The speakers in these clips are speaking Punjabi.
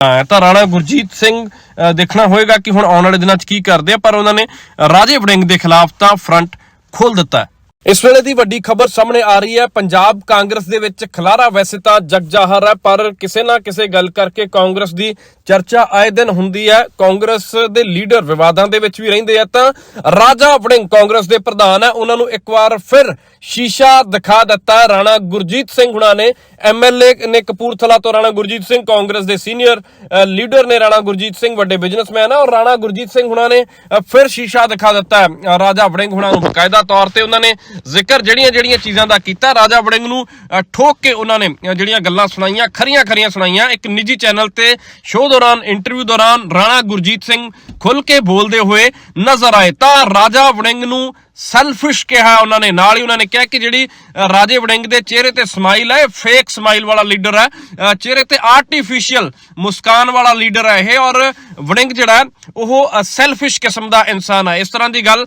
ਤਾਂ ਰਾਣਾ ਗੁਰਜੀਤ ਸਿੰਘ ਦੇਖਣਾ ਹੋਏਗਾ ਕਿ ਹੁਣ ਆਉਣ ਵਾਲੇ ਦਿਨਾਂ 'ਚ ਕੀ ਕਰਦੇ ਆ, ਪਰ ਉਹਨਾਂ ਨੇ ਰਾਜੇ ਵੜਿੰਗ ਦੇ ਖਿਲਾਫ ਤਾਂ ਫਰੰਟ ਖੋਲ ਦਿੱਤਾ ਇਸ ਵੇਲੇ ਦੀ ਵੱਡੀ ਖਬਰ ਸਾਹਮਣੇ ਆ ਰਹੀ ਹੈ। ਪੰਜਾਬ ਕਾਂਗਰਸ ਦੇ ਵਿੱਚ ਖਲਾਰਾ ਵੈਸੇ ਤਾਂ ਜਗਜਾਹਰ ਹੈ, ਪਰ ਕਿਸੇ ਨਾ ਕਿਸੇ ਗੱਲ ਕਰਕੇ ਕਾਂਗਰਸ ਦੀ ਚਰਚਾ ਆਏ ਦਿਨ ਹੁੰਦੀ ਹੈ। ਕਾਂਗਰਸ ਦੇ ਲੀਡਰ ਵਿਵਾਦਾਂ ਦੇ ਵਿੱਚ ਵੀ ਰਹਿੰਦੇ ਆ ਤਾਂ ਰਾਜਾ ਵੜਿੰਗ ਕਾਂਗਰਸ ਦੇ ਪ੍ਰਧਾਨ ਹੈ। ਉਹਨਾਂ ਨੂੰ ਇੱਕ ਵਾਰ ਫਿਰ ਸ਼ੀਸ਼ਾ ਦਿਖਾ ਦਿੱਤਾ ਰਾਣਾ ਗੁਰਜੀਤ ਸਿੰਘ ਹੁਣਾਂ ਨੇ। ਐਮਐਲਏ ਨੇ ਕਪੂਰਥਲਾ ਤੋਂ ਰਾਣਾ ਗੁਰਜੀਤ ਸਿੰਘ, ਕਾਂਗਰਸ ਦੇ ਸੀਨੀਅਰ ਲੀਡਰ ਨੇ ਰਾਣਾ ਗੁਰਜੀਤ ਸਿੰਘ, ਵੱਡੇ ਬਿਜ਼ਨਸਮੈਨ ਹੈ ਔਰ ਰਾਣਾ ਗੁਰਜੀਤ ਸਿੰਘ ਹੁਣਾਂ ਨੇ ਫਿਰ ਸ਼ੀਸ਼ਾ ਦਿਖਾ ਦਿੱਤਾ। ਰਾਜਾ ਵੜਿੰਗ ਹੁਣਾਂ ਨੂੰ ਬਕਾਇਦਾ ਤੌਰ ਤੇ ਉਹਨਾਂ ਨੇ ਜ਼ਿਕਰ ਜਿਹੜੀਆਂ ਜਿਹੜੀਆਂ ਚੀਜ਼ਾਂ ਦਾ ਕੀਤਾ। ਰਾਜਾ ਵੜਿੰਗ ਨੂੰ ਠੋਕ ਕੇ ਉਹਨਾਂ ਨੇ ਜਿਹੜੀਆਂ ਗੱਲਾਂ ਸੁਣਾਈਆਂ, ਖਰੀਆਂ ਖਰੀਆਂ ਸੁਣਾਈਆਂ। ਇੱਕ ਨਿੱਜੀ ਚੈਨਲ ਤੇ ਸ਼ੋਅ ਦੌਰਾਨ, ਇੰਟਰਵਿਊ ਦੌਰਾਨ ਰਾਣਾ ਗੁਰਜੀਤ ਸਿੰਘ ਖੁੱਲ ਕੇ ਬੋਲਦੇ ਹੋਏ ਨਜ਼ਰ ਆਏ ਤਾਂ ਰਾਜਾ ਵੜਿੰਗ ਨੂੰ ਸੈਲਫਿਸ਼ ਕਿਹਾ ਉਹਨਾਂ ਨੇ। ਨਾਲ ਹੀ ਉਹਨਾਂ ਨੇ ਕਿਹਾ ਕਿ ਜਿਹੜੀ ਰਾਜੇ ਵੜਿੰਗ ਦੇ ਚਿਹਰੇ ਤੇ ਸਮਾਈਲ ਹੈ ਫੇਕ ਸਮਾਈਲ ਵਾਲਾ ਲੀਡਰ ਹੈ। ਚਿਹਰੇ ਤੇ ਆਰਟੀਫੀਸ਼ੀਅਲ ਮੁਸਕਾਨ ਵਾਲਾ ਲੀਡਰ ਹੈ ਇਹ ਔਰ ਵੜਿੰਗ ਜਿਹੜਾ ਉਹ ਸੈਲਫਿਸ਼ ਕਿਸਮ ਦਾ ਇਨਸਾਨ ਹੈ। ਇਸ ਤਰ੍ਹਾਂ ਦੀ ਗੱਲ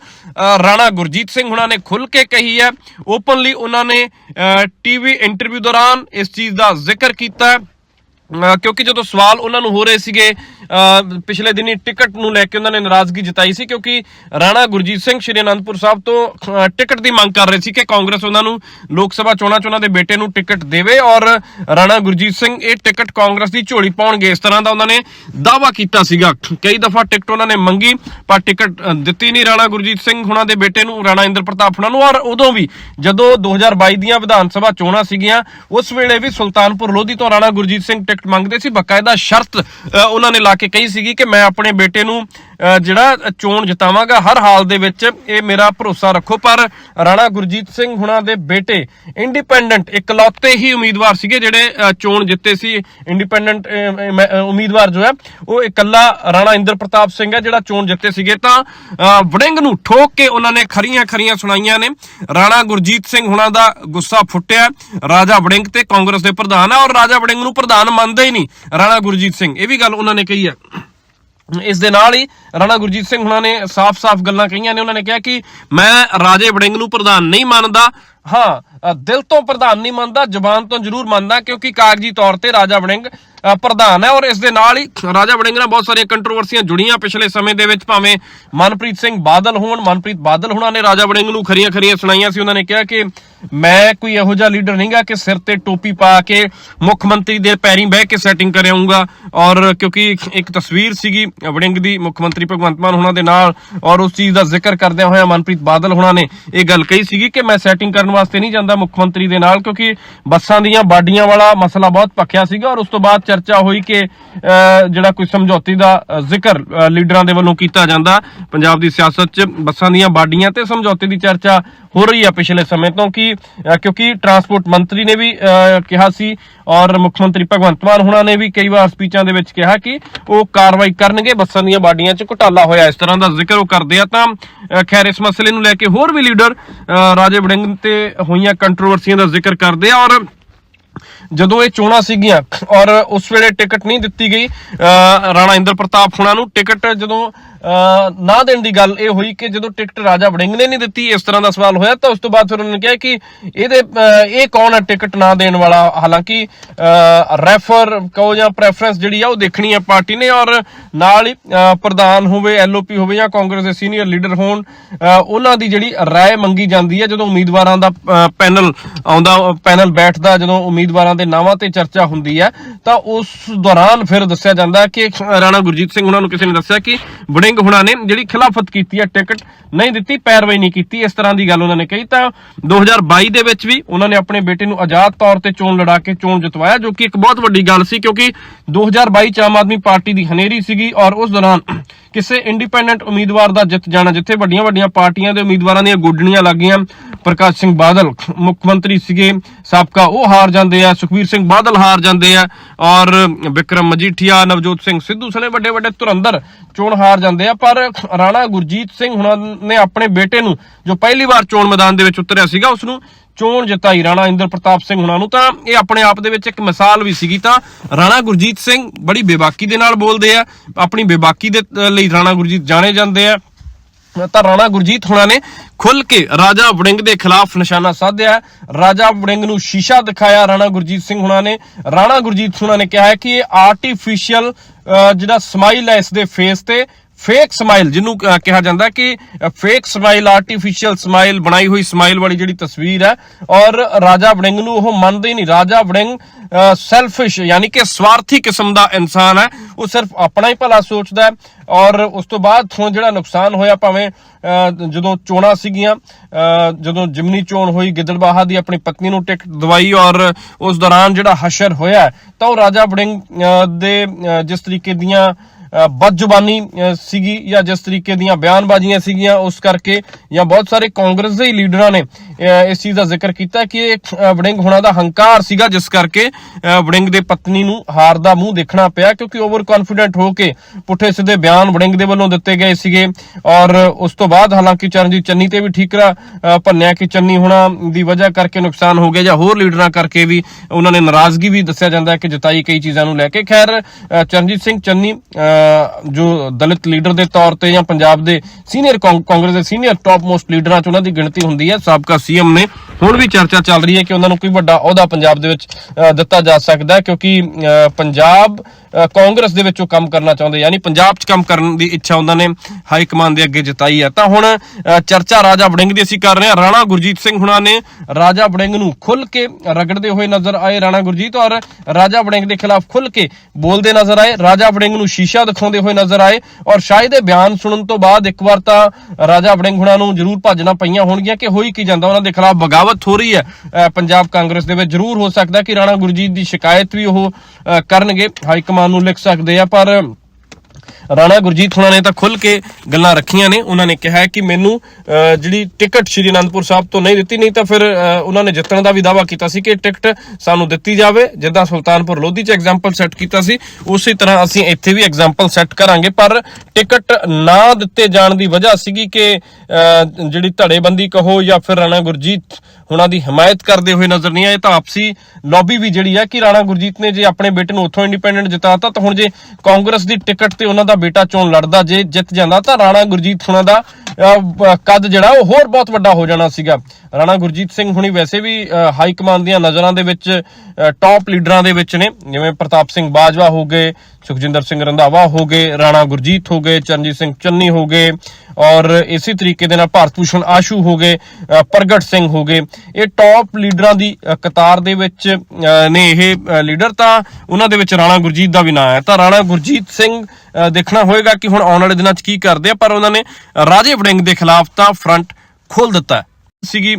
ਰਾਣਾ ਗੁਰਜੀਤ ਸਿੰਘ ਹੁਣਾਂ ਨੇ ਖੁੱਲ ਕੇ ਕਹੀ ਹੈ। ਓਪਨਲੀ ਉਹਨਾਂ ਨੇ ਟੀਵੀ ਇੰਟਰਵਿਊ ਦੌਰਾਨ ਇਸ ਚੀਜ਼ ਦਾ ਜ਼ਿਕਰ ਕੀਤਾ। ਕਿਉਂਕਿ ਜਦੋਂ ਸਵਾਲ ਉਹਨਾਂ ਨੂੰ ਹੋ ਰਹੇ ਸੀਗੇ ਪਿਛਲੇ ਦਿਨੀ ਟਿਕਟ ਨੂੰ ਲੈ ਕੇ ਉਹਨਾਂ ਨੇ ਨਾਰਾਜ਼ਗੀ ਜਤਾਈ ਸੀ ਕਿਉਂਕਿ ਰਾਣਾ ਗੁਰਜੀਤ ਸਿੰਘ ਸ਼੍ਰੀ ਅਨੰਦਪੁਰ ਸਾਹਿਬ ਤੋਂ ਟਿਕਟ ਦੀ ਮੰਗ ਕਰ ਰਹੇ ਸੀ ਕਿ ਕਾਂਗਰਸ ਉਹਨਾਂ ਨੂੰ ਲੋਕ ਸਭਾ ਚੋਣਾਂ 'ਚ ਉਹਨਾਂ ਦੇ ਬੇਟੇ ਨੂੰ ਟਿਕਟ ਦੇਵੇ ਔਰ ਰਾਣਾ ਗੁਰਜੀਤ ਸਿੰਘ ਇਹ ਟਿਕਟ ਕਾਂਗਰਸ ਦੀ ਝੋਲੀ ਪਾਉਣਗੇ। ਇਸ ਤਰ੍ਹਾਂ ਦਾ ਉਹਨਾਂ ਨੇ ਦਾਅਵਾ ਕੀਤਾ ਸੀਗਾ। ਕਈ ਦਫਾ ਟਿਕਟ ਉਹਨਾਂ ਨੇ ਮੰਗੀ, ਪਰ ਟਿਕਟ ਦਿੱਤੀ ਨਹੀਂ ਰਾਣਾ ਗੁਰਜੀਤ ਸਿੰਘ ਹੁਣਾਂ ਦੇ ਬੇਟੇ ਨੂੰ, ਰਾਣਾ ਇੰਦਰ ਪ੍ਰਤਾਪ ਹੁਣਾਂ ਨੂੰ, ਔਰ ਉਦੋਂ ਵੀ ਜਦੋਂ 2022 ਦੀਆਂ ਵਿਧਾਨ ਸਭਾ ਚੋਣਾਂ ਸੀਗੀਆਂ, ਉਸ ਵੇਲੇ ਵੀ ਸੁਲਤਾਨਪੁਰ ਲੋਧੀ ਤੋਂ ਰਾਣਾ ਗੁਰਜੀਤ ਸਿੰਘ ਟਿਕਟ ਮੰਗਦੇ ਸੀ। ਬਕਾਇਦਾ ਸ਼ਰਤ ਉਹਨਾਂ ਨੇ ਲਾ ਕੇ ਕਹੀ ਸੀਗੀ ਕਿ ਮੈਂ ਆਪਣੇ ਬੇਟੇ ਨੂੰ ਜਿਹੜਾ ਚੋਣ ਜਿਤਾਵਾਂਗਾ ਹਰ ਹਾਲ ਦੇ ਵਿੱਚ ਇਹ ਮੇਰਾ ਭਰੋਸਾ ਰੱਖੋ, ਪਰ ਰਾਣਾ ਗੁਰਜੀਤ ਸਿੰਘ ਹੁਣਾਂ ਦੇ ਬੇਟੇ ਇੰਡੀਪੈਂਡੈਂਟ ਇਕਲੌਤੇ ਹੀ ਉਮੀਦਵਾਰ ਸੀਗੇ ਜਿਹੜੇ ਚੋਣ ਜਿੱਤੇ ਸੀ। ਇੰਡੀਪੈਂਡੈਂਟ ਉਮੀਦਵਾਰ ਜੋ ਹੈ, ਉਹ ਇਕੱਲਾ ਰਾਣਾ ਇੰਦਰ ਪ੍ਰਤਾਪ ਸਿੰਘ ਹੈ ਜਿਹੜਾ ਚੋਣ ਜਿੱਤੇ ਸੀਗੇ। ਤਾਂ ਵੜਿੰਗ ਨੂੰ ਠੋਕ ਕੇ ਉਹਨਾਂ ਨੇ ਖਰੀਆਂ ਖਰੀਆਂ ਸੁਣਾਈਆਂ ਨੇ। ਰਾਣਾ ਗੁਰਜੀਤ ਸਿੰਘ ਹੁਣਾਂ ਦਾ ਗੁੱਸਾ ਫੁੱਟਿਆ। ਰਾਜਾ ਵੜਿੰਗ ਤੇ ਕਾਂਗਰਸ ਦੇ ਪ੍ਰਧਾਨ ਆ, ਔਰ ਰਾਜਾ ਵੜਿੰਗ ਨੂੰ ਪ੍ਰਧਾਨ ਮੰਨਦੇ ਹੀ ਨਹੀਂ ਰਾਣਾ ਗੁਰਜੀਤ ਸਿੰਘ। ਇਹ ਵੀ ਗੱਲ ਉਹਨਾਂ ਨੇ ਕਹੀ ਹੈ। ਇਸ ਦੇ ਨਾਲ ਹੀ ਰਾਣਾ ਗੁਰਜੀਤ ਸਿੰਘ ਹੁਣਾਂ ਨੇ ਸਾਫ਼-ਸਾਫ਼ ਗੱਲਾਂ ਕਹੀਆਂ ਨੇ, ਉਹਨਾਂ ਨੇ ਕਿਹਾ ਕਿ ਮੈਂ ਰਾਜੇ ਵੜਿੰਗ ਨੂੰ ਪ੍ਰਧਾਨ ਨਹੀਂ ਮੰਨਦਾ। ਹਾਂ ਦਿਲ ਤੋਂ ਪ੍ਰਧਾਨ ਨਹੀਂ ਮੰਨਦਾ, ਜ਼ੁਬਾਨ ਤੋਂ ਜ਼ਰੂਰ ਮੰਨਦਾ, ਕਿਉਂਕਿ ਕਾਗਜ਼ੀ ਤੌਰ ਤੇ ਰਾਜਾ ਵੜਿੰਗ ਪ੍ਰਧਾਨ ਹੈ ਔਰ ਇਸ ਦੇ ਨਾਲ ਹੀ ਰਾਜਾ ਵੜਿੰਗ ਨਾਲ ਬਹੁਤ ਸਾਰੀਆਂ ਕੰਟਰੋਵਰਸੀਆਂ ਜੁੜੀਆਂ ਪਿਛਲੇ ਸਮੇਂ ਦੇ ਵਿੱਚ, ਭਾਵੇਂ ਮਨਪ੍ਰੀਤ ਸਿੰਘ ਬਾਦਲ ਹੋਣ, ਮਨਪ੍ਰੀਤ ਬਾਦਲ ਹੁਣਾਂ ਨੇ ਰਾਜਾ ਵੜਿੰਗ ਨੂੰ ਖਰੀਆਂ ਖਰੀਆਂ ਸੁਣਾਈਆਂ ਸੀ, ਉਹਨਾਂ ਨੇ ਕਿਹਾ ਕਿ ਮੈਂ ਕੋਈ ਇਹੋ ਜਿਹਾ ਲੀਡਰ ਨਹੀਂਗਾ ਕਿ ਸਿਰ ਤੇ ਟੋਪੀ ਪਾ ਕੇ ਮੁੱਖ ਮੰਤਰੀ ਦੇ ਪੈਰੀਂ ਬਹਿ ਕੇ ਸੈਟਿੰਗ ਕਰਿਆਉਂਗਾ ਔਰ ਕਿਉਂਕਿ ਇੱਕ ਤਸਵੀਰ ਸੀਗੀ ਵੜਿੰਗ ਦੀ ਮੁੱਖ ਮੰਤਰੀ ਭਗਵੰਤ ਮਾਨ ਹੋਣਾ ਦੇ ਨਾਲ ਔਰ ਉਸ ਚੀਜ਼ ਦਾ ਜ਼ਿਕਰ ਕਰਦਿਆਂ ਹੋਇਆ ਮਨਪ੍ਰੀਤ ਬਾਦਲ ਹੋਣਾ ਨੇ ਇਹ ਗੱਲ ਕਹੀ ਸੀਗੀ ਕਿ ਮੈਂ ਸੈਟਿੰਗ ਕਰਨ ਵਾਸਤੇ ਨਹੀਂ ਜਾਂਦਾ ਮੁੱਖ ਮੰਤਰੀ ਦੇ ਨਾਲ ਕਿਉਂਕਿ ਬੱਸਾਂ ਦੀਆਂ ਬਾਡੀਆਂ ਵਾਲਾ ਮਸਲਾ ਬਹੁਤ ਪੱਕਿਆ ਸੀਗਾ। ਔਰ ਉਸ ਤੋਂ ਬਾਅਦ ਚਰਚਾ ਹੋਈ ਕਿ ਅਹ, ਜਿਹੜਾ ਕੋਈ ਸਮਝੌਤੇ ਦਾ ਜ਼ਿਕਰ ਲੀਡਰਾਂ ਦੇ ਵੱਲੋਂ ਕੀਤਾ ਜਾਂਦਾ। ਪੰਜਾਬ ਦੀ ਸਿਆਸਤ 'ਚ ਬੱਸਾਂ ਦੀਆਂ ਬਾਡੀਆਂ ਤੇ ਸਮਝੌਤੇ ਦੀ ਚਰਚਾ ਹੋ ਰਹੀ ਹੈ ਪਿਛਲੇ ਸਮੇਂ ਤੋਂ ਕਿ ਅਹ, ਕਿਉਂਕਿ ਟਰਾਂਸਪੋਰਟ ਮੰਤਰੀ ਨੇ ਵੀ ਕਿਹਾ ਸੀ ਔਰ ਮੁੱਖ ਮੰਤਰੀ ਭਗਵੰਤ ਮਾਨ ਹੁਣਾਂ ਨੇ ਵੀ ਕਈ ਵਾਰ ਸਪੀਚਾਂ ਦੇ ਵਿੱਚ ਕਿਹਾ ਕਿ ਉਹ ਕਾਰਵਾਈ ਕਰਨਗੇ ਬੱਸਾਂ ਦੀਆਂ ਬਾਡੀਆਂ 'ਚ ਘੁਟਾਲਾ ਹੋਇਆ। ਇਸ ਤਰ੍ਹਾਂ ਦਾ ਜ਼ਿਕਰ ਉਹ ਕਰਦੇ ਆ ਤਾਂ ਖੈਰ ਇਸ ਮਸਲੇ ਨੂੰ ਲੈ ਕੇ ਹੋਰ ਵੀ ਲੀਡਰ ਰਾਜੇ ਵੜਿੰਗ ਤੇ ਹੋਈਆਂ ਕੰਟਰੋਵਰਸੀਆਂ ਦਾ ਜ਼ਿਕਰ ਕਰਦੇ ਆ ਔਰ ਜਦੋਂ ਇਹ ਚੋਣਾਂ ਸੀਗੀਆਂ ਔਰ ਉਸ ਵੇਲੇ ਟਿਕਟ ਨਹੀਂ ਦਿੱਤੀ ਗਈ ਅਹ ਰਾਣਾ ਇੰਦਰ ਪ੍ਰਤਾਪ ਹੁਣਾਂ ਨੂੰ ਟਿਕਟ ਜਦੋਂ ਨਾ ਦੇਣ ਦੀ ਗੱਲ ਇਹ ਹੋਈ ਕਿ ਜਦੋਂ ਟਿਕਟ ਰਾਜਾ ਵੜਿੰਗ ਨੇ ਨਹੀਂ ਦਿੱਤੀ, ਇਸ ਤਰ੍ਹਾਂ ਦਾ ਸਵਾਲ ਹੋਇਆ, ਤਾਂ ਉਸ ਤੋਂ ਬਾਅਦ ਫਿਰ ਉਹਨਾਂ ਨੇ ਕਿਹਾ ਕਿ ਇਹਦੇ ਇਹ ਕੌਣ ਹੈ ਟਿਕਟ ਨਾ ਦੇਣ ਵਾਲਾ? ਹਾਲਾਂਕਿ ਰੈਫਰ ਕਹੋ ਜਾਂ ਪ੍ਰੈਫਰੈਂਸ ਜਿਹੜੀ ਆ, ਉਹ ਦੇਖਣੀ ਹੈ ਪਾਰਟੀ ਨੇ ਔਰ ਨਾਲ ਹੀ ਪ੍ਰਧਾਨ ਹੋਵੇ, ਐਲਓਪੀ ਹੋਵੇ ਜਾਂ ਕਾਂਗਰਸ ਦੇ ਸੀਨੀਅਰ ਲੀਡਰ ਹੋਣ, ਅਹ, ਉਹਨਾਂ ਦੀ ਜਿਹੜੀ ਰਾਏ ਮੰਗੀ ਜਾਂਦੀ ਹੈ ਜਦੋਂ ਉਮੀਦਵਾਰਾਂ ਦਾ ਪੈਨਲ ਆਉਂਦਾ ਪੈਨਲ ਬੈਠਦਾ, ਜਦੋਂ ਉਮੀਦਵਾਰਾਂ ਦੇ ਨਾਵਾਂ ਤੇ ਚਰਚਾ ਹੁੰਦੀ ਹੈ ਤਾਂ ਉਸ ਦੌਰਾਨ ਫਿਰ ਦੱਸਿਆ ਜਾਂਦਾ ਕਿ ਰਾਣਾ ਗੁਰਜੀਤ ਸਿੰਘ ਉਹਨਾਂ ਨੂੰ ਕਿਸੇ ਨੇ ਦੱਸਿਆ ਕਿ ਵੜਿੰਗ ਹੁਣਾਂ ਨੇ ਜਿਹੜੀ ਖਿਲਾਫਤ ਕੀਤੀ ਹੈ, ਟਿਕਟ ਨਹੀਂ ਦਿੱਤੀ, ਪੈਰਵਾਈ ਨਹੀਂ ਕੀਤੀ, ਇਸ ਤਰ੍ਹਾਂ ਦੀ ਗੱਲ ਉਹਨਾਂ ਨੇ ਕਹੀ ਤਾਂ 2022 ਦੇ ਵਿੱਚ ਵੀ ਉਹਨਾਂ ਨੇ ਆਪਣੇ ਬੇਟੇ ਨੂੰ ਆਜ਼ਾਦ ਤੌਰ ਤੇ ਚੋਣ ਲੜਾ ਕੇ ਚੋਣ ਜਿਤਵਾਇਆ, ਜੋ ਕਿ ਇੱਕ ਬਹੁਤ ਵੱਡੀ ਗੱਲ ਸੀ, ਕਿਉਂਕਿ 2022 ਚ ਆਮ ਆਦਮੀ ਪਾਰਟੀ ਦੀ ਹਨੇਰੀ ਸੀਗੀ ਔਰ ਉਸ ਦੌਰਾਨ ਕਿਸੇ ਇੰਡੀਪੈਂਡੈਂਟ ਉਮੀਦਵਾਰ ਦਾ ਜਿੱਤ ਜਾਣਾ, ਜਿੱਥੇ ਵੱਡੀਆਂ ਵੱਡੀਆਂ ਪਾਰਟੀਆਂ ਦੇ ਉਮੀਦਵਾਰਾਂ ਦੀਆਂ ਗੋਡਣੀਆਂ ਲੱਗੀਆਂ ਪ੍ਰਕਾਸ਼ ਸਿੰਘ ਬਾਦਲ, ਮੁੱਖ ਮੰਤਰੀ ਸੀਗੇ, ਸਾਬਕਾ ਉਹ ਹਾਰ ਜਾਂਦੇ ਆ ਸੁਖਵੀਰ ਸਿੰਘ ਬਾਦਲ ਹਾਰ ਜਾਂਦੇ ਆ, ਔਰ ਵਿਕਰਮ ਮਜੀਠੀਆ, ਨਵਜੋਤ ਸਿੰਘ ਸਿੱਧੂ ਸਣੇ ਵੱਡੇ ਵੱਡੇ ਧੁਰੰਦਰ ਚੋਣ ਹਾਰ ਜਾਂਦੇ ਆ, ਪਰ ਰਾਣਾ ਗੁਰਜੀਤ ਸਿੰਘ ਹੁਣਾਂ ਨੇ ਆਪਣੇ ਬੇਟੇ ਨੂੰ ਜੋ ਪਹਿਲੀ ਵਾਰ ਚੋਣ ਮੈਦਾਨ ਦੇ ਵਿੱਚ ਉਤਰਿਆ ਸੀਗਾ ਉਸ ਨੂੰ ਚੋਣ ਜਿਤਾਈ ਰਾਣਾ ਇੰਦਰ ਪ੍ਰਤਾਪ ਸਿੰਘ ਹੁਣਾਂ ਨੂੰ, ਤਾਂ ਇਹ ਆਪਣੇ ਆਪ ਦੇ ਵਿੱਚ ਇੱਕ ਮਿਸਾਲ ਵੀ ਸੀਗੀ, ਤਾਂ ਰਾਣਾ ਗੁਰਜੀਤ ਸਿੰਘ ਬੜੀ ਬੇਬਾਕੀ ਦੇ ਨਾਲ ਬੋਲਦੇ ਆ, ਆਪਣੀ ਬੇਬਾਕੀ ਦੇ ਲਈ ਰਾਣਾ ਗੁਰਜੀਤ ਜਾਣੇ ਜਾਂਦੇ ਆ। ਤਾਂ ਰਾਣਾ ਗੁਰਜੀਤ ਹੁਣਾਂ ਨੇ ਖੁੱਲ ਕੇ ਰਾਜਾ ਵੜਿੰਗ ਦੇ ਖਿਲਾਫ ਨਿਸ਼ਾਨਾ ਸਾਧਿਆ। ਰਾਜਾ ਵੜਿੰਗ ਨੂੰ ਸ਼ੀਸ਼ਾ ਦਿਖਾਇਆ ਰਾਣਾ ਗੁਰਜੀਤ ਸਿੰਘ ਹੁਣਾਂ ਨੇ। ਰਾਣਾ ਗੁਰਜੀਤ ਹੁਣਾਂ ਨੇ ਕਿਹਾ ਹੈ ਕਿ ਇਹ ਆਰਟੀਫੀਸ਼ੀਅਲ ਜਿਹੜਾ ਸਮਾਈਲ ਹੈ ਇਸ ਦੇ ਫੇਸ ਤੇ ਫੇਕ ਸਮਾਈਲ ਜਿਹਨੂੰ ਕਿਹਾ ਜਾਂਦਾ ਕਿ ਫੇਕ ਸਮਾਈਲ ਆਰਟੀਫੀਸ਼ੀਅਲ ਸਮਾਈਲ ਬਣਾਈ ਹੋਈ ਸਮਾਈਲ ਵਾਲੀ ਜਿਹੜੀ ਤਸਵੀਰ ਹੈ ਔਰ ਰਾਜਾ ਵੜਿੰਗ ਨੂੰ ਉਹ ਮੰਨਦੇ ਹੀ ਨਹੀਂ। ਰਾਜਾ ਵੜਿੰਗ ਸੈਲਫਿਸ਼ ਯਾਨੀ ਕਿ ਸਵਾਰਥੀ ਕਿਸਮ ਦਾ ਇਨਸਾਨ ਹੈ। ਉਹ ਸਿਰਫ ਆਪਣਾ ਹੀ ਭਲਾ ਸੋਚਦਾ ਹੈ ਔਰ ਉਸ ਤੋਂ ਬਾਅਦ ਹੁਣ ਜਿਹੜਾ ਨੁਕਸਾਨ ਹੋਇਆ ਭਾਵੇਂ ਅਹ, ਜਦੋਂ ਚੋਣਾਂ ਸੀਗੀਆਂ ਅਹ, ਜਦੋਂ ਜਿਮਨੀ ਚੋਣ ਹੋਈ ਗਿੱਦੜਬਾਹਾ ਦੀ ਆਪਣੀ ਪਤਨੀ ਨੂੰ ਟਿਕਟ ਦਵਾਈ ਔਰ ਉਸ ਦੌਰਾਨ ਜਿਹੜਾ ਹਸ਼ਰ ਹੋਇਆ ਤਾਂ ਉਹ ਰਾਜਾ ਵੜਿੰਗ ਅਹ, ਦੇ ਅਹ, ਜਿਸ ਤਰੀਕੇ ਦੀਆਂ ਬਦਜ਼ੁਬਾਨੀ ਅ, ਸੀਗੀ ਜਾਂ ਜਿਸ ਤਰੀਕੇ ਦੀਆਂ ਬਿਆਨਬਾਜ਼ੀਆਂ ਸੀਗੀਆਂ ਉਸ ਕਰਕੇ ਜਾਂ ਬਹੁਤ ਸਾਰੇ ਕਾਂਗਰਸ ਦੇ ਹੀ ਲੀਡਰਾਂ ਨੇ ਇਸ ਚੀਜ਼ ਦਾ ਜ਼ਿਕਰ ਕੀਤਾ ਕਿ ਇਹ ਵੜਿੰਗ ਹੋਣਾ ਦਾ ਹੰਕਾਰ ਸੀਗਾ ਜਿਸ ਕਰਕੇ ਅ, ਵੜਿੰਗ ਦੇ ਪਤਨੀ ਨੂੰ ਹਾਰ ਦਾ ਮੂੰਹ ਦੇਖਣਾ ਪਿਆ ਕਿਉਂਕਿ ਓਵਰ ਕੌਨਫੀਡੈਂਟ ਹੋ ਕੇ ਪੁੱਠੇ ਸਿੱਧੇ ਬਿਆਨ ਵੜਿੰਗ ਦੇ ਵੱਲੋਂ ਦਿੱਤੇ ਗਏ ਸੀਗੇ। ਔਰ ਉਸ ਤੋਂ ਬਾਅਦ ਹਾਲਾਂਕਿ ਚਰਨਜੀਤ ਚੰਨੀ ਤੇ ਵੀ ਠੀਕਰਾ ਭੰਨਿਆ ਕਿ ਚੰਨੀ ਹੋਣਾ ਦੀ ਵਜ੍ਹਾ ਕਰਕੇ ਨੁਕਸਾਨ ਹੋ ਗਿਆ ਜਾਂ ਹੋਰ ਲੀਡਰਾਂ ਕਰਕੇ ਵੀ ਉਹਨਾਂ ਨੇ ਨਾਰਾਜ਼ਗੀ ਵੀ ਦੱਸਿਆ ਜਾਂਦਾ ਹੈ ਕਿ ਜਤਾਈ ਕਈ ਚੀਜ਼ਾਂ ਨੂੰ ਲੈ ਕੇ। ਖੈਰ ਅ, ਚਰਨਜੀਤ ਸਿੰਘ ਚੰਨੀ ਅ, ਜੋ ਦਲਿਤ ਲੀਡਰ ਦੇ ਤੌਰ ਤੇ ਜਾਂ ਪੰਜਾਬ ਦੇ ਸੀਨੀਅਰ ਕਾਂਗਰਸ ਦੇ ਸੀਨੀਅਰ ਟਾਪ ਮੋਸਟ ਲੀਡਰਾਂ ਚ ਉਹਨਾਂ ਦੀ ਗਿਣਤੀ ਹੁੰਦੀ ਹੈ ਸਾਬਕਾ ਸੀਐਮ ਨੇ ਹੁਣ ਵੀ ਚਰਚਾ ਚੱਲ ਰਹੀ ਹੈ ਕਿ ਉਹਨਾਂ ਨੂੰ ਕੋਈ ਵੱਡਾ ਅਹੁਦਾ ਪੰਜਾਬ ਦੇ ਵਿੱਚ ਅ, ਦਿੱਤਾ ਜਾ ਸਕਦਾ ਹੈ ਕਿਉਂਕਿ ਅ, ਪੰਜਾਬ ਅ, ਕਾਂਗਰਸ ਦੇ ਵਿੱਚ ਉਹ ਕੰਮ ਕਰਨਾ ਚਾਹੁੰਦੇ ਯਾਨੀ ਪੰਜਾਬ 'ਚ ਕੰਮ ਕਰਨ ਦੀ ਇੱਛਾ ਉਹਨਾਂ ਨੇ ਹਾਈ ਕਮਾਂਡ ਦੇ ਅੱਗੇ ਜਤਾਈ ਹੈ। ਤਾਂ ਹੁਣ ਅ, ਚਰਚਾ ਰਾਜਾ ਵੜਿੰਗ ਦੀ ਅਸੀਂ ਕਰ ਰਹੇ ਹਾਂ। ਰਾਣਾ ਗੁਰਜੀਤ ਸਿੰਘ ਹੁਣਾਂ ਨੇ ਰਾਜਾ ਵੜਿੰਗ ਨੂੰ ਖੁੱਲ ਕੇ ਰਗੜਦੇ ਹੋਏ ਨਜ਼ਰ ਆਏ। ਰਾਣਾ ਗੁਰਜੀਤ ਔਰ ਰਾਜਾ ਵੜਿੰਗ ਦੇ ਖਿਲਾਫ ਖੁੱਲ ਕੇ ਬੋਲਦੇ ਨਜ਼ਰ ਆਏ। ਰਾਜਾ ਵੜਿੰਗ ਨੂੰ ਸ਼ੀਸ਼ਾ ਦਿਖਾਉਂਦੇ ਹੋਏ ਨਜ਼ਰ ਆਏ ਔਰ ਸ਼ਾਇਦ ਇਹ ਬਿਆਨ ਸੁਣਨ ਤੋਂ ਬਾਅਦ ਇੱਕ ਵਾਰ ਤਾਂ ਰਾਜਾ ਵੜਿੰਗ ਹੁਣਾਂ ਨੂੰ ਜ਼ਰੂਰ ਭੱਜਣਾ ਪਈਆਂ ਹੋਣਗੀਆਂ ਕਿ ਹੋਈ ਕੀ ਜਾਂਦਾ। ਉਹਨਾਂ ਦੇ ਖਿਲਾਫ ਬਗਾਵਤ ਹੋ ਰਹੀ ਹੈ। ਅ, ਪੰਜਾਬ ਕਾਂਗਰਸ ਦੇ ਵਿੱਚ ਜ਼ਰੂਰ ਹੋ ਸਕਦਾ ਕਿ ਰਾਣਾ ਗੁਰਜੀਤ ਦੀ ਸ਼ਿਕਾਇਤ ਵੀ ਉਹ ਅ, ਕਰਨਗੇ। ਹਾਈ ਕਮਾਂਡ ਨੂੰ ਲਿਖ ਸਕਦੇ ਆ ਪਰ ਰਾਣਾ ਗੁਰਜੀਤ ਹੁਣਾਂ ਨੇ ਤਾਂ ਖੁੱਲ ਕੇ ਗੱਲਾਂ ਰੱਖੀਆਂ ਨੇ। ਉਹਨਾਂ ਨੇ ਕਿਹਾ ਕਿ ਮੈਨੂੰ ਜਿਹੜੀ ਟਿਕਟ ਸ਼੍ਰੀ ਅਨੰਦਪੁਰ ਸਾਹਿਬ ਤੋਂ ਨਹੀਂ ਦਿੱਤੀ, ਨਹੀਂ ਤਾਂ ਫਿਰ ਉਹਨਾਂ ਨੇ ਜਿੱਤਣ ਦਾ ਵੀ ਦਾਵਾ ਕੀਤਾ ਸੀ ਕਿ ਟਿਕਟ ਸਾਨੂੰ ਦਿੱਤੀ ਜਾਵੇ, ਜਿੱਦਾਂ ਸੁਲਤਾਨਪੁਰ ਲੋਧੀ 'ਚ ਐਗਜ਼ਾਮਪਲ ਸੈੱਟ ਕੀਤਾ ਸੀ, ਉਸੇ ਤਰ੍ਹਾਂ ਅਸੀਂ ਇੱਥੇ ਵੀ ਐਗਜ਼ਾਮਪਲ ਸੈੱਟ ਕਰਾਂਗੇ। ਪਰ ਟਿਕਟ ਨਾ ਦਿੱਤੇ ਜਾਣ ਦੀ ਵਜ੍ਹਾ ਸੀਗੀ ਕਿ ਜਿਹੜੀ ਧੜੇਬੰਦੀ ਕਹੋ ਜਾਂ ਫਿਰ ਰਾਣਾ ਗੁਰਜੀਤ ਹੁਣਾਂ ਦੀ ਹਮਾਇਤ ਕਰਦੇ ਹੋਏ ਨਜ਼ਰ ਨਹੀਂ ਆਏ, ਤਾਂ ਆਪਸੀ ਲੌਬੀ ਵੀ ਜਿਹੜੀ ਹੈ ਕਿ ਰਾਣਾ ਗੁਰਜੀਤ ਨੇ ਜੇ ਆਪਣੇ ਬੇਟੇ ਨੂੰ ਉੱਥੋਂ ਇੰਡੀਪੈਂਡੈਂਟ ਜਿਤਾਤਾ, ਤਾਂ ਹੁਣ ਜੇ ਕਾਂਗਰਸ ਦੀ ਟਿਕਟ ਤੇ ਉਹਨਾਂ ਦਾ ਬੇਟਾ ਚੋਣ ਲੜਦਾ ਜੇ ਜਿੱਤ ਜਾਂਦਾ ਤਾਂ ਰਾਣਾ ਗੁਰਜੀਤ ਹੁਣਾਂ ਦਾ ਕੱਦ ਜਿਹੜਾ, ਉਹ ਹੋਰ ਬਹੁਤ ਵੱਡਾ ਹੋ ਜਾਣਾ ਸੀਗਾ। ਰਾਣਾ ਗੁਰਜੀਤ ਸਿੰਘ ਹੁਣੀ ਵੈਸੇ ਵੀ ਹਾਈ ਕਮਾਂਡ ਦੀਆਂ ਨਜ਼ਰਾਂ ਦੇ ਵਿੱਚ ਟੌਪ ਲੀਡਰਾਂ ਦੇ ਵਿੱਚ ਨੇ। ਜਿਵੇਂ ਪ੍ਰਤਾਪ ਸਿੰਘ ਬਾਜਵਾ ਹੋ ਗਏ, ਸੁਖਜਿੰਦਰ ਸਿੰਘ ਰੰਧਾਵਾ ਹੋ ਗਏ, ਰਾਣਾ ਗੁਰਜੀਤ ਹੋ ਗਏ, ਚਰਨਜੀਤ ਸਿੰਘ ਚੰਨੀ ਹੋ ਗਏ, ਔਰ ਇਸੇ ਤਰੀਕੇ ਦੇ ਨਾਲ ਭਾਰਤ ਭੂਸ਼ਣ ਆਸ਼ੂ ਹੋ ਗਏ ਪ੍ਰਗਟ ਸਿੰਘ ਹੋ ਗਏ। ਇਹ ਟੌਪ ਲੀਡਰਾਂ ਦੀ ਕਤਾਰ ਦੇ ਵਿੱਚ ਨੇ ਇਹ ਲੀਡਰ ਤਾਂ ਉਹਨਾਂ ਦੇ ਵਿੱਚ ਰਾਣਾ ਗੁਰਜੀਤ ਦਾ ਵੀ ਨਾਂ ਹੈ। ਤਾਂ ਰਾਣਾ ਗੁਰਜੀਤ ਸਿੰਘ ਦੇਖਣਾ ਹੋਏਗਾ ਕਿ ਹੁਣ ਆਉਣ ਵਾਲੇ ਦਿਨਾਂ 'ਚ ਕੀ ਕਰਦੇ ਆ, ਪਰ ਉਹਨਾਂ ਨੇ ਰਾਜੇ ਵੜਿੰਗ ਦੇ ਖਿਲਾਫ ਤਾਂ ਫਰੰਟ ਖੋਲ ਦਿੱਤਾ ਸੀਗੀ